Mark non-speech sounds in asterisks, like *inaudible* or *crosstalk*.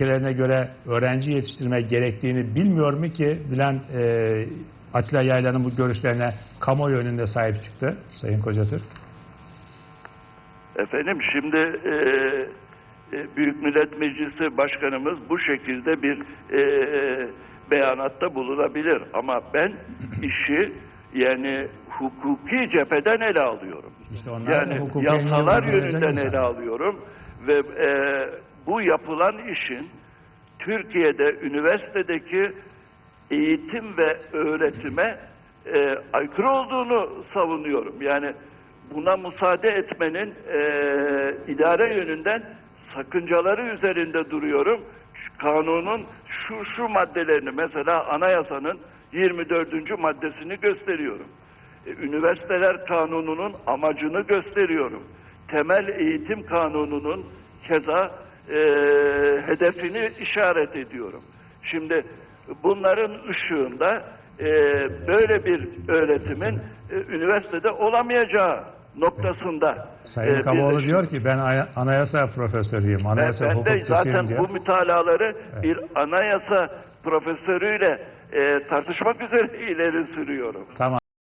ilkelerine göre öğrenci yetiştirme gerektiğini bilmiyor mu ki Bülent e, Atilla Yaylan'ın bu görüşlerine kamuoyu önünde sahip çıktı Sayın Kocatürk? Efendim şimdi e, e, Büyük Millet Meclisi Başkanımız bu şekilde bir e, beyanatta bulunabilir. Ama ben işi yani hukuki cepheden ele alıyorum. İşte Yani yasalar yönünden ele alıyorum ve e, bu yapılan işin Türkiye'de üniversitedeki eğitim ve öğretime e, aykırı olduğunu savunuyorum. Yani buna müsaade etmenin e, idare yönünden sakıncaları üzerinde duruyorum. Şu Kanunun şu şu maddelerini mesela anayasanın 24. maddesini gösteriyorum. E, Üniversiteler Kanunu'nun amacını gösteriyorum. Temel Eğitim Kanunu'nun keza e, hedefini işaret ediyorum. Şimdi bunların ışığında e, böyle bir öğretimin e, üniversitede olamayacağı noktasında. Sayın e, Kavaoğlu biz de- diyor ki ben aya- anayasa profesörüyüm, ben, anayasa ben de hukukçusuyum zaten diyor. bu mütalaları bir anayasa profesörüyle e, tartışmak üzere *laughs* ileri sürüyorum. Tamam.